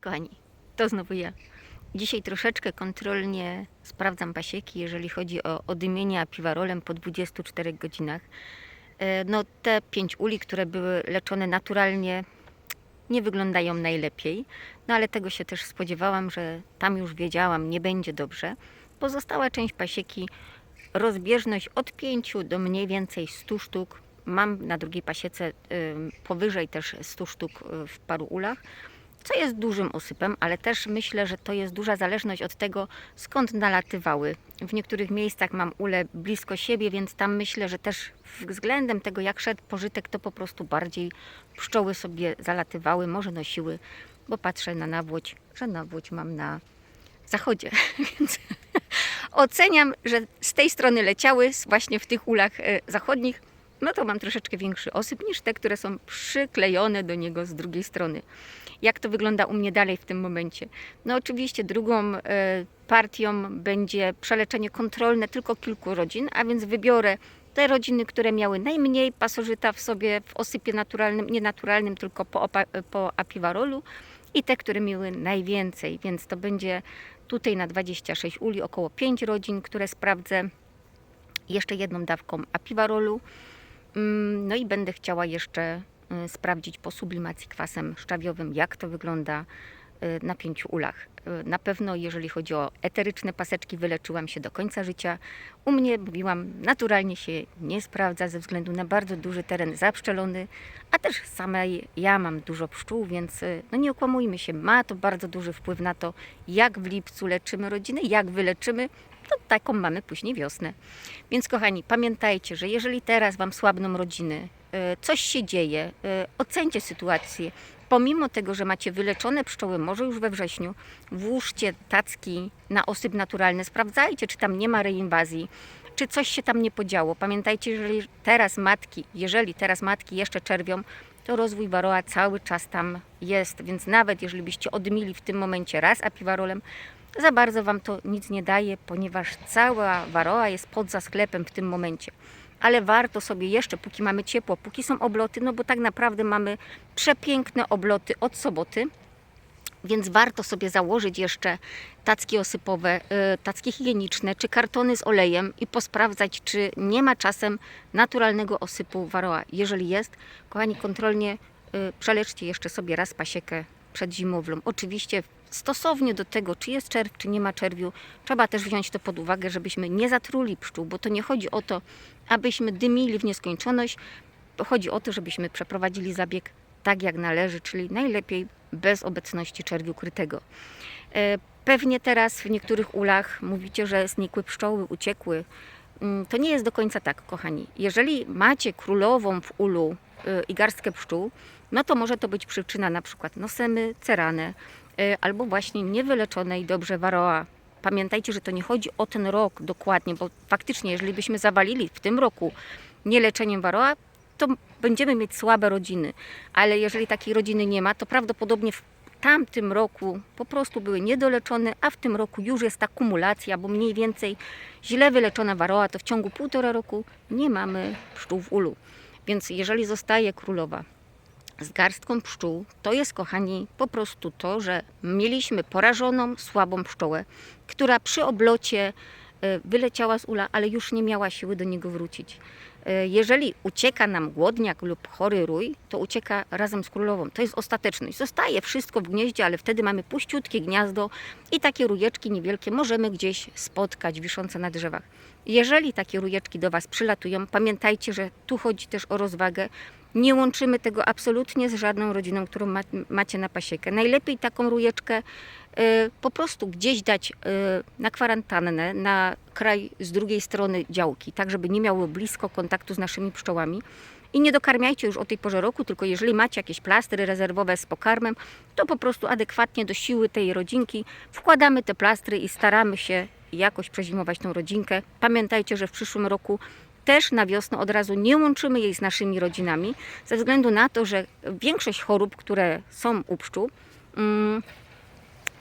Kochani, to znowu ja. Dzisiaj troszeczkę kontrolnie sprawdzam pasieki, jeżeli chodzi o odymienie apiwarolem po 24 godzinach. E, No te pięć uli, które były leczone naturalnie, nie wyglądają najlepiej, no ale tego się też spodziewałam, że tam już wiedziałam, nie będzie dobrze. Pozostała część pasieki, rozbieżność od 5 do mniej więcej 100 sztuk. Mam na drugiej pasiece powyżej też 100 sztuk y, w paru ulach, co jest dużym osypem, ale też myślę, że to jest duża zależność od tego, skąd nalatywały. W niektórych miejscach mam ule blisko siebie, więc tam myślę, że też względem tego, jak szedł pożytek, to po prostu bardziej pszczoły sobie zalatywały, może nosiły, bo patrzę na nawłoć, że nawłoć mam na zachodzie, więc oceniam, że z tej strony leciały właśnie w tych ulach e, zachodnich, no to mam troszeczkę większy osyp niż te, które są przyklejone do niego z drugiej strony. Jak to wygląda u mnie dalej w tym momencie? No oczywiście drugą e, partią będzie przeleczenie kontrolne tylko kilku rodzin, a więc wybiorę te rodziny, które miały najmniej pasożyta w sobie w osypie naturalnym, nie naturalnym, tylko po, po apiwarolu i te, które miały najwięcej, więc to będzie tutaj na 26 uli około 5 rodzin, które sprawdzę jeszcze jedną dawką apiwarolu. Mm, No i będę chciała jeszcze y, sprawdzić po sublimacji kwasem szczawiowym, jak to wygląda y, na pięciu ulach. Y, Na pewno, jeżeli chodzi o eteryczne paseczki, wyleczyłam się do końca życia. U mnie, mówiłam, naturalnie się nie sprawdza ze względu na bardzo duży teren zapszczelony, a też samej ja mam dużo pszczół, więc no nie okłamujmy się, ma to bardzo duży wpływ na to, jak w lipcu leczymy rodziny, jak wyleczymy, to taką mamy później wiosnę. Więc kochani, pamiętajcie, że jeżeli teraz Wam słabną rodziny, y, coś się dzieje, y, ocencie sytuację. Pomimo tego, że macie wyleczone pszczoły, może już we wrześniu, włóżcie tacki na osyp naturalny, sprawdzajcie, czy tam nie ma reinwazji, czy coś się tam nie podziało. Pamiętajcie, jeżeli teraz matki, jeżeli teraz matki jeszcze czerwią, to rozwój waroa cały czas tam jest, więc nawet jeżeli byście odmili w tym momencie raz apiwarolem, za bardzo Wam to nic nie daje, ponieważ cała waroa jest poza sklepem w tym momencie. Ale warto sobie jeszcze, póki mamy ciepło, póki są obloty, no bo tak naprawdę mamy przepiękne obloty od soboty, więc warto sobie założyć jeszcze tacki osypowe, y, tacki higieniczne czy kartony z olejem i posprawdzać, czy nie ma czasem naturalnego osypu waroa. Jeżeli jest, kochani, kontrolnie y, przeleczcie jeszcze sobie raz pasiekę przed zimowlą. Oczywiście stosownie do tego, czy jest czerw, czy nie ma czerwiu, trzeba też wziąć to pod uwagę, żebyśmy nie zatruli pszczół, bo to nie chodzi o to, abyśmy dymili w nieskończoność, chodzi o to, żebyśmy przeprowadzili zabieg tak jak należy, czyli najlepiej bez obecności czerwiu krytego. E, Pewnie teraz w niektórych ulach mówicie, że znikły pszczoły, uciekły. Mm, To nie jest do końca tak, kochani. Jeżeli macie królową w ulu y, i garstkę pszczół, no to może to być przyczyna na przykład nosemy, cerane albo właśnie niewyleczonej dobrze waroa. Pamiętajcie, że to nie chodzi o ten rok dokładnie, bo faktycznie, jeżeli byśmy zawalili w tym roku nieleczeniem waroa, to będziemy mieć słabe rodziny. Ale jeżeli takiej rodziny nie ma, to prawdopodobnie w tamtym roku po prostu były niedoleczone, a w tym roku już jest ta kumulacja, bo mniej więcej źle wyleczona waroa, to w ciągu półtora roku nie mamy pszczół w ulu. Więc jeżeli zostaje królowa z garstką pszczół, to jest, kochani, po prostu to, że mieliśmy porażoną, słabą pszczołę, która przy oblocie e, wyleciała z ula, ale już nie miała siły do niego wrócić. E, Jeżeli ucieka nam głodniak lub chory rój, to ucieka razem z królową. To jest ostateczność. Zostaje wszystko w gnieździe, ale wtedy mamy puściutkie gniazdo i takie rujeczki niewielkie możemy gdzieś spotkać, wiszące na drzewach. Jeżeli takie rujeczki do Was przylatują, pamiętajcie, że tu chodzi też o rozwagę. Nie łączymy tego absolutnie z żadną rodziną, którą ma, macie na pasiekę. Najlepiej taką rujeczkę y, po prostu gdzieś dać y, na kwarantannę, na kraj z drugiej strony działki, tak żeby nie miały blisko kontaktu z naszymi pszczołami. I nie dokarmiajcie już o tej porze roku, tylko jeżeli macie jakieś plastry rezerwowe z pokarmem, to po prostu adekwatnie do siły tej rodzinki wkładamy te plastry i staramy się jakoś przezimować tą rodzinkę. Pamiętajcie, że w przyszłym roku też na wiosnę od razu nie łączymy jej z naszymi rodzinami, ze względu na to, że większość chorób, które są u pszczół, mm,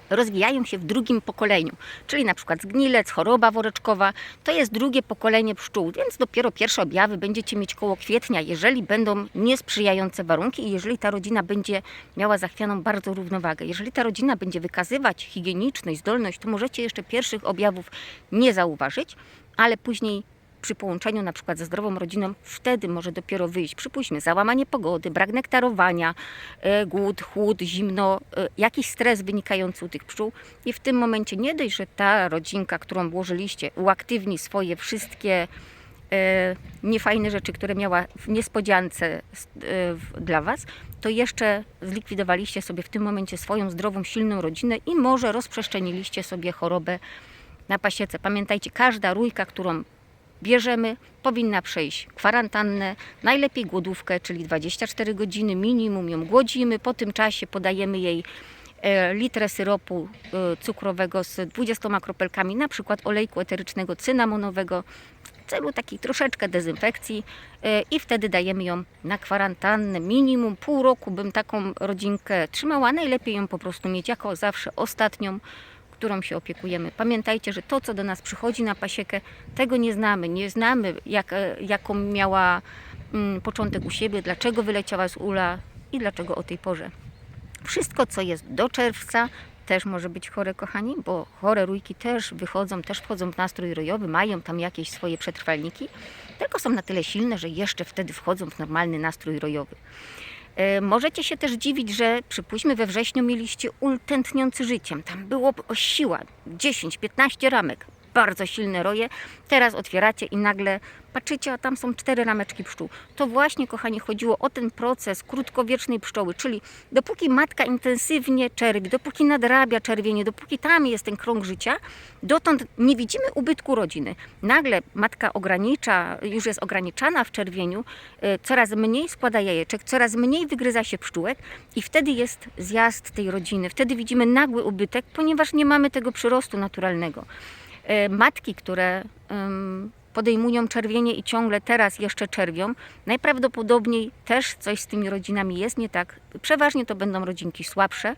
rozwijają się w drugim pokoleniu, czyli na przykład zgnilec, choroba woreczkowa, to jest drugie pokolenie pszczół, więc dopiero pierwsze objawy będziecie mieć koło kwietnia, jeżeli będą niesprzyjające warunki i jeżeli ta rodzina będzie miała zachwianą bardzo równowagę. Jeżeli ta rodzina będzie wykazywać higieniczność, zdolność, to możecie jeszcze pierwszych objawów nie zauważyć, ale później przy połączeniu na przykład ze zdrową rodziną, wtedy może dopiero wyjść, przypuśćmy, załamanie pogody, brak nektarowania, e, głód, chłód, zimno, e, jakiś stres wynikający u tych pszczół i w tym momencie nie dość, że ta rodzinka, którą włożyliście, uaktywni swoje wszystkie e, niefajne rzeczy, które miała w niespodziance dla Was, to jeszcze zlikwidowaliście sobie w tym momencie swoją zdrową, silną rodzinę i może rozprzestrzeniliście sobie chorobę na pasiece. Pamiętajcie, każda rójka, którą bierzemy, powinna przejść kwarantannę, najlepiej głodówkę, czyli 24 godziny minimum ją głodzimy. Po tym czasie podajemy jej e, litrę syropu e, cukrowego z 20 kropelkami, na przykład olejku eterycznego cynamonowego w celu takiej troszeczkę dezynfekcji e, i wtedy dajemy ją na kwarantannę. Minimum pół roku bym taką rodzinkę trzymała. Najlepiej ją po prostu mieć jako zawsze ostatnią, którą się opiekujemy. Pamiętajcie, że to, co do nas przychodzi na pasiekę, tego nie znamy. Nie znamy, jak, e, jaką miała mm, początek u siebie, dlaczego wyleciała z ula i dlaczego o tej porze. Wszystko, co jest do czerwca, też może być chore, kochani, bo chore rójki też wychodzą, też wchodzą w nastrój rojowy, mają tam jakieś swoje przetrwalniki, tylko są na tyle silne, że jeszcze wtedy wchodzą w normalny nastrój rojowy. E, Możecie się też dziwić, że przypuśćmy we wrześniu mieliście ul tętniący życiem. Tam było siła 10-15 ramek. Bardzo silne roje. Teraz otwieracie i nagle patrzycie, a tam są cztery rameczki pszczół. To właśnie, kochani, chodziło o ten proces krótkowiecznej pszczoły, czyli dopóki matka intensywnie czerwi, dopóki nadrabia czerwienie, dopóki tam jest ten krąg życia, dotąd nie widzimy ubytku rodziny. Nagle matka ogranicza, już jest ograniczana w czerwieniu, e, coraz mniej składa jajeczek, coraz mniej wygryza się pszczółek i wtedy jest zjazd tej rodziny. Wtedy widzimy nagły ubytek, ponieważ nie mamy tego przyrostu naturalnego. E, Matki, które podejmują czerwienie i ciągle teraz jeszcze czerwią, najprawdopodobniej też coś z tymi rodzinami jest nie tak. Przeważnie to będą rodzinki słabsze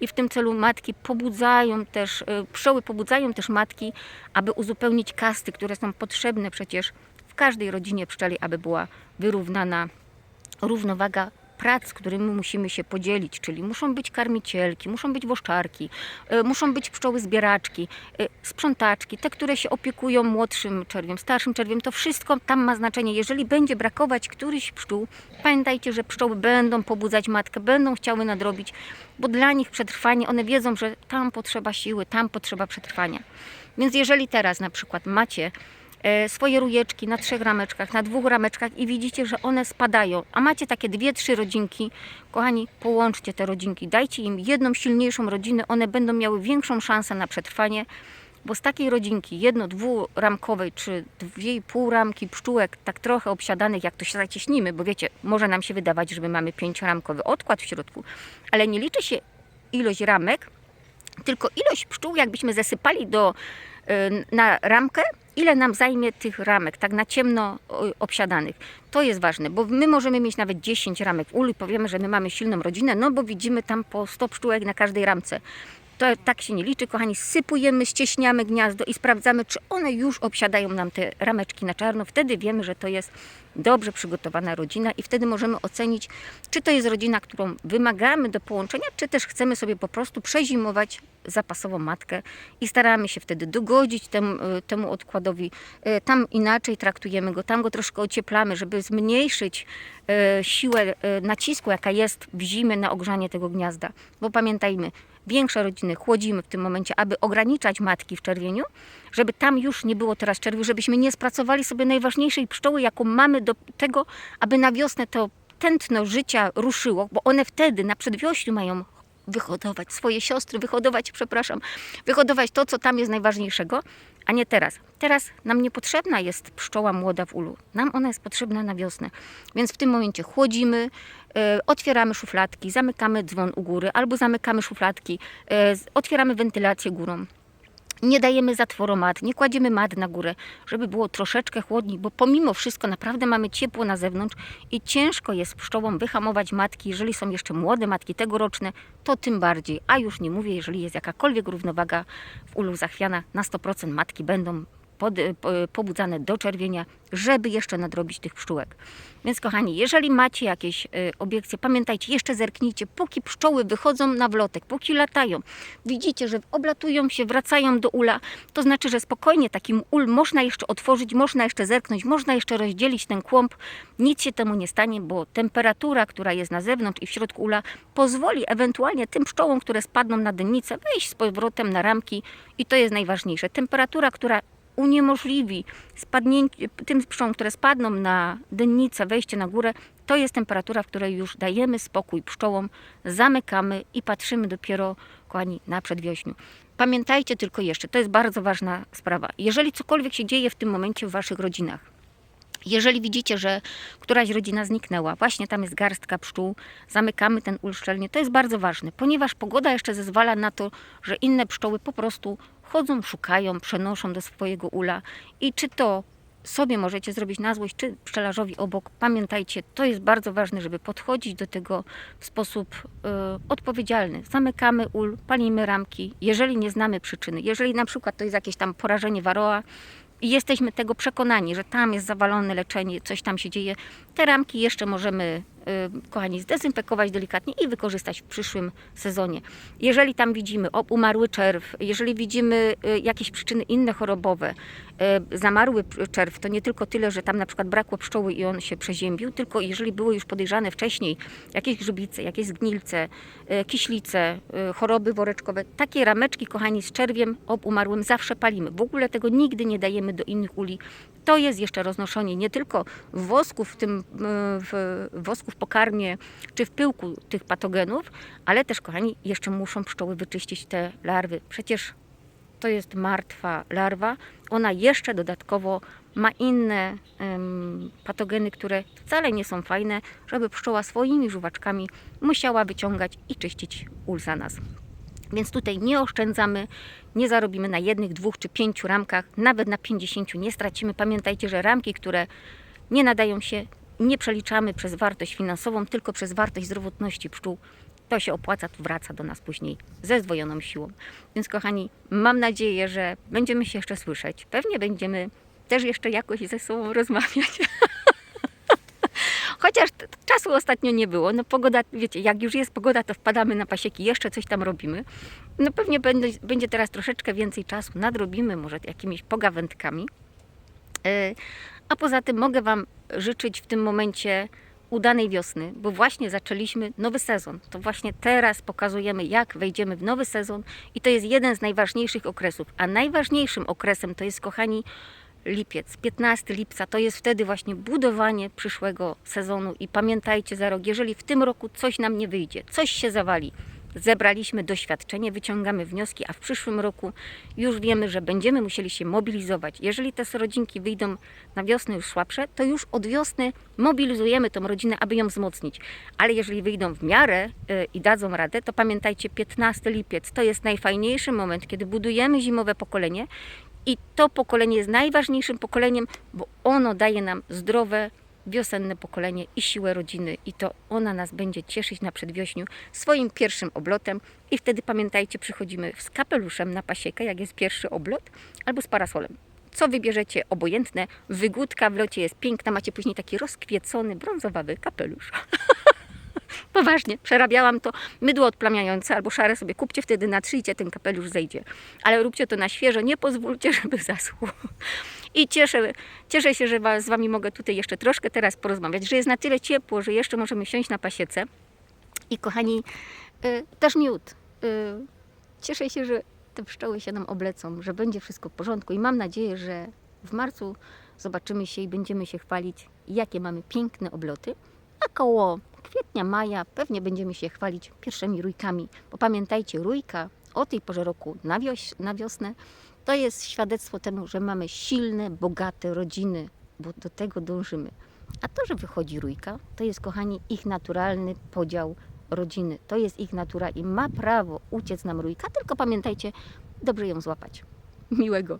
i w tym celu matki pobudzają też, e, pszczoły pobudzają też matki, aby uzupełnić kasty, które są potrzebne przecież w każdej rodzinie pszczeli, aby była wyrównana równowaga prac, którymi musimy się podzielić, czyli muszą być karmicielki, muszą być woszczarki, y, muszą być pszczoły zbieraczki, y, sprzątaczki, te, które się opiekują młodszym czerwiem, starszym czerwiem, to wszystko tam ma znaczenie. Jeżeli będzie brakować któryś pszczół, pamiętajcie, że pszczoły będą pobudzać matkę, będą chciały nadrobić, bo dla nich przetrwanie, one wiedzą, że tam potrzeba siły, tam potrzeba przetrwania. Więc jeżeli teraz na przykład macie e, swoje rujeczki na trzech rameczkach, na dwóch rameczkach i widzicie, że one spadają, a macie takie dwie, trzy rodzinki, kochani, połączcie te rodzinki, dajcie im jedną silniejszą rodzinę, one będą miały większą szansę na przetrwanie, bo z takiej rodzinki jedno, dwuramkowej czy dwie i pół ramki pszczółek, tak trochę obsiadanych, jak to się zacieśnimy, bo wiecie, może nam się wydawać, że my mamy pięcioramkowy odkład w środku, ale nie liczy się ilość ramek, tylko ilość pszczół, jakbyśmy zasypali do, y, na ramkę, ile nam zajmie tych ramek, tak na ciemno obsiadanych. To jest ważne, bo my możemy mieć nawet 10 ramek w ulu i powiemy, że my mamy silną rodzinę, no bo widzimy tam po 100 pszczółek na każdej ramce. To tak się nie liczy, kochani. Sypujemy, ścieśniamy gniazdo i sprawdzamy, czy one już obsiadają nam te rameczki na czarno. Wtedy wiemy, że to jest dobrze przygotowana rodzina i wtedy możemy ocenić, czy to jest rodzina, którą wymagamy do połączenia, czy też chcemy sobie po prostu przezimować zapasową matkę i staramy się wtedy dogodzić temu, y, temu odkładowi. Y, Tam inaczej traktujemy go, tam go troszkę ocieplamy, żeby zmniejszyć y, siłę nacisku, jaka jest w zimie na ogrzanie tego gniazda. Bo pamiętajmy, większe rodziny chłodzimy w tym momencie, aby ograniczać matki w czerwieniu, żeby tam już nie było teraz czerwiu, żebyśmy nie spracowali sobie najważniejszej pszczoły, jaką mamy do tego, aby na wiosnę to tętno życia ruszyło, bo one wtedy na przedwiościu mają wyhodować swoje siostry, wyhodować, przepraszam, wyhodować to, co tam jest najważniejszego, a nie teraz. Teraz nam niepotrzebna jest pszczoła młoda w ulu. Nam ona jest potrzebna na wiosnę. Więc w tym momencie chłodzimy, e, otwieramy szufladki, zamykamy dzwon u góry albo zamykamy szufladki, e, otwieramy wentylację górą. Nie dajemy zatworomat, nie kładziemy mat na górę, żeby było troszeczkę chłodniej, bo pomimo wszystko naprawdę mamy ciepło na zewnątrz i ciężko jest pszczołom wyhamować matki. Jeżeli są jeszcze młode matki tegoroczne, to tym bardziej. A już nie mówię, jeżeli jest jakakolwiek równowaga w ulu zachwiana, na 100% matki będą pod, po, pobudzane do czerwienia, żeby jeszcze nadrobić tych pszczółek. Więc kochani, jeżeli macie jakieś y, obiekcje, pamiętajcie, jeszcze zerknijcie, póki pszczoły wychodzą na wlotek, póki latają, widzicie, że oblatują się, wracają do ula, to znaczy, że spokojnie takim ul można jeszcze otworzyć, można jeszcze zerknąć, można jeszcze rozdzielić ten kłąb. Nic się temu nie stanie, bo temperatura, która jest na zewnątrz i w środku ula, pozwoli ewentualnie tym pszczołom, które spadną na dennicę, wejść z powrotem na ramki i to jest najważniejsze. Temperatura, która uniemożliwi spadnięcie, tym pszczołom, które spadną na dennicę, wejście na górę, to jest temperatura, w której już dajemy spokój pszczołom, zamykamy i patrzymy dopiero, kochani, na przedwiośniu. Pamiętajcie tylko jeszcze, to jest bardzo ważna sprawa. Jeżeli cokolwiek się dzieje w tym momencie w waszych rodzinach, jeżeli widzicie, że któraś rodzina zniknęła, właśnie tam jest garstka pszczół, zamykamy ten ul szczelnie, to jest bardzo ważne, ponieważ pogoda jeszcze zezwala na to, że inne pszczoły po prostu chodzą, szukają, przenoszą do swojego ula i czy to sobie możecie zrobić na złość, czy pszczelarzowi obok, pamiętajcie, to jest bardzo ważne, żeby podchodzić do tego w sposób e, odpowiedzialny. Zamykamy ul, palimy ramki, jeżeli nie znamy przyczyny. Jeżeli na przykład to jest jakieś tam porażenie waroa, i jesteśmy tego przekonani, że tam jest zawalone leczenie, coś tam się dzieje, te ramki jeszcze możemy, y, kochani, zdezynfekować delikatnie i wykorzystać w przyszłym sezonie. Jeżeli tam widzimy umarły czerw, jeżeli widzimy y, jakieś przyczyny inne chorobowe, y, zamarły czerw, to nie tylko tyle, że tam na przykład brakło pszczoły i on się przeziębił, tylko jeżeli były już podejrzane wcześniej jakieś grzybice, jakieś zgnilce, kiślice, choroby woreczkowe, takie rameczki, kochani, z czerwiem ob umarłym zawsze palimy. W ogóle tego nigdy nie dajemy do innych uli. To jest jeszcze roznoszenie nie tylko wosków w tym y, w wosku w pokarmie czy w pyłku tych patogenów, ale też, kochani, jeszcze muszą pszczoły wyczyścić te larwy. Przecież to jest martwa larwa. Ona jeszcze dodatkowo ma inne em, patogeny, które wcale nie są fajne, żeby pszczoła swoimi żuwaczkami musiała wyciągać i czyścić ul za nas. Więc tutaj nie oszczędzamy, nie zarobimy na jednych, dwóch czy pięciu ramkach, nawet na 50 nie stracimy. Pamiętajcie, że ramki, które nie nadają się, nie przeliczamy przez wartość finansową, tylko przez wartość zdrowotności pszczół. To się opłaca, to wraca do nas później ze zdwojoną siłą. Więc kochani, mam nadzieję, że będziemy się jeszcze słyszeć. Pewnie będziemy też jeszcze jakoś ze sobą rozmawiać. Chociaż czasu ostatnio nie było. No pogoda, wiecie, jak już jest pogoda, to wpadamy na pasieki, jeszcze coś tam robimy. No pewnie będzie, będzie teraz troszeczkę więcej czasu, nadrobimy może jakimiś pogawędkami. E, A poza tym mogę Wam życzyć w tym momencie udanej wiosny, bo właśnie zaczęliśmy nowy sezon. To właśnie teraz pokazujemy, jak wejdziemy w nowy sezon i to jest jeden z najważniejszych okresów. A najważniejszym okresem to jest, kochani, lipiec, 15 lipca, to jest wtedy właśnie budowanie przyszłego sezonu i pamiętajcie za rok, jeżeli w tym roku coś nam nie wyjdzie, coś się zawali, zebraliśmy doświadczenie, wyciągamy wnioski, a w przyszłym roku już wiemy, że będziemy musieli się mobilizować. Jeżeli te rodzinki wyjdą na wiosnę już słabsze, to już od wiosny mobilizujemy tą rodzinę, aby ją wzmocnić. Ale jeżeli wyjdą w miarę y, i dadzą radę, to pamiętajcie, 15 lipiec to jest najfajniejszy moment, kiedy budujemy zimowe pokolenie i to pokolenie jest najważniejszym pokoleniem, bo ono daje nam zdrowe, wiosenne pokolenie i siłę rodziny. I to ona nas będzie cieszyć na przedwiośniu swoim pierwszym oblotem. I wtedy pamiętajcie, przychodzimy z kapeluszem na pasiekę, jak jest pierwszy oblot, albo z parasolem. Co wybierzecie, obojętne. Wygódka w locie jest piękna, macie później taki rozkwiecony, brązowawy kapelusz. Poważnie, przerabiałam to mydło odplamiające albo szare sobie kupcie, wtedy natrzyjcie, ten kapelusz zejdzie. Ale róbcie to na świeżo, nie pozwólcie, żeby zaschło. I cieszę, cieszę się, że z Wami mogę tutaj jeszcze troszkę teraz porozmawiać, że jest na tyle ciepło, że jeszcze możemy siąść na pasiece. I kochani, y, też miód. Y, cieszę się, że te pszczoły się nam oblecą, że będzie wszystko w porządku i mam nadzieję, że w marcu zobaczymy się i będziemy się chwalić, jakie mamy piękne obloty. A koło kwietnia, maja pewnie będziemy się chwalić pierwszymi rójkami. Bo pamiętajcie, rójka o tej porze roku na, wioś, na wiosnę to jest świadectwo temu, że mamy silne, bogate rodziny, bo do tego dążymy. A to, że wychodzi rójka, to jest, kochani, ich naturalny podział rodziny. To jest ich natura i ma prawo uciec nam rójka, tylko pamiętajcie, dobrze ją złapać. miłego.